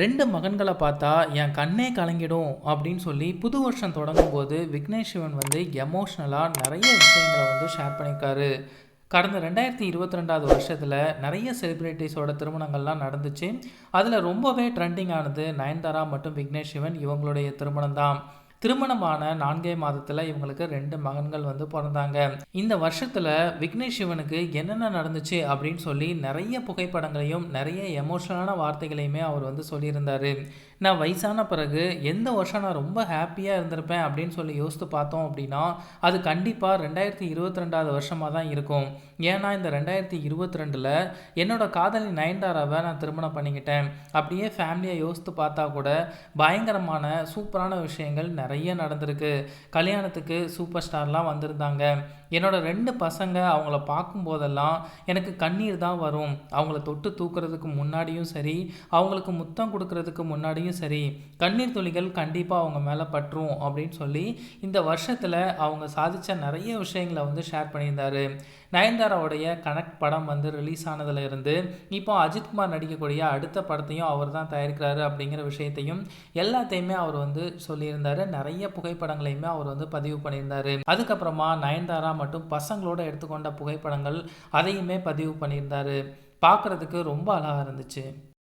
ரெண்டு மகன்களை பார்த்தா என் கண்ணே கலங்கிடும் அப்படின்னு சொல்லி புது வருஷம் தொடங்கும் போது விக்னேஷ் சிவன் வந்து எமோஷ்னலாக நிறைய விஷயங்களை வந்து ஷேர் பண்ணியிருக்காரு. கடந்த ரெண்டாயிரத்தி இருபத்தி ரெண்டாவது வருஷத்தில் நிறைய செலிப்ரிட்டிஸோட திருமணங்கள்லாம் நடந்துச்சு. அதில் ரொம்பவே ட்ரெண்டிங் ஆனது நயன்தாரா மற்றும் விக்னேஷ் சிவன் இவங்களுடைய திருமணம் தான் திருமணமான நான்கே மாதத்தில் இவங்களுக்கு ரெண்டு மகன்கள் வந்து பிறந்தாங்க. இந்த வருஷத்தில் விக்னேஷ் சிவனுக்கு என்னென்ன நடந்துச்சு அப்படின்னு சொல்லி நிறைய புகைப்படங்களையும் நிறைய எமோஷனலான வார்த்தைகளையுமே அவர் வந்து சொல்லியிருந்தார். நான் வயசான பிறகு எந்த வருஷம் நான் ரொம்ப ஹாப்பியாக இருந்திருப்பேன் அப்படின்னு சொல்லி யோசித்து பார்த்தோம் அப்படின்னா அது கண்டிப்பாக ரெண்டாயிரத்தி இருபத்தி ரெண்டாவது வருஷமாக தான் இருக்கும். ஏன்னா இந்த ரெண்டாயிரத்தி இருபத்தி ரெண்டில் என்னோட காதலி நயன்தாராவை நான் திருமணம் பண்ணிக்கிட்டேன். அப்படியே ஃபேமிலியை யோசித்து பார்த்தா கூட பயங்கரமான சூப்பரான விஷயங்கள் நிறைய நிறைய நடந்திருக்கு. கல்யாணத்துக்கு சூப்பர் ஸ்டார்லாம் வந்திருந்தாங்க. என்னோட ரெண்டு பசங்க அவங்கள பார்க்கும்போதெல்லாம் எனக்கு கண்ணீர் தான் வரும். அவங்கள தொட்டு தூக்குறதுக்கு முன்னாடியும் சரி அவங்களுக்கு முத்தம் கொடுக்கறதுக்கு முன்னாடியும் சரி கண்ணீர் துளிகள் கண்டிப்பாக அவங்க மேலே பற்றும் அப்படின்னு சொல்லி இந்த வருஷத்தில் அவங்க சாதித்த நிறைய விஷயங்களை வந்து ஷேர் பண்ணியிருந்தாரு. நயன்தாராவுடைய கனெக்ட் படம் வந்து ரிலீஸ் ஆனதுல இருந்து இப்போ அஜித்குமார் நடிக்கக்கூடிய அடுத்த படத்தையும் அவர் தான் தயாரிக்கிறாரு அப்படிங்கிற விஷயத்தையும் எல்லாத்தையுமே அவர் வந்து சொல்லியிருந்தார். நிறைய புகைப்படங்களையுமே அவர் வந்து பதிவு பண்ணியிருந்தாரு. அதுக்கப்புறமா நயன்தாரா மற்றும் பசங்களோட எடுத்துக்கொண்ட புகைப்படங்கள் அதையுமே பதிவு பண்ணியிருந்தாரு. பார்க்குறதுக்கு ரொம்ப அழகாக இருந்துச்சு.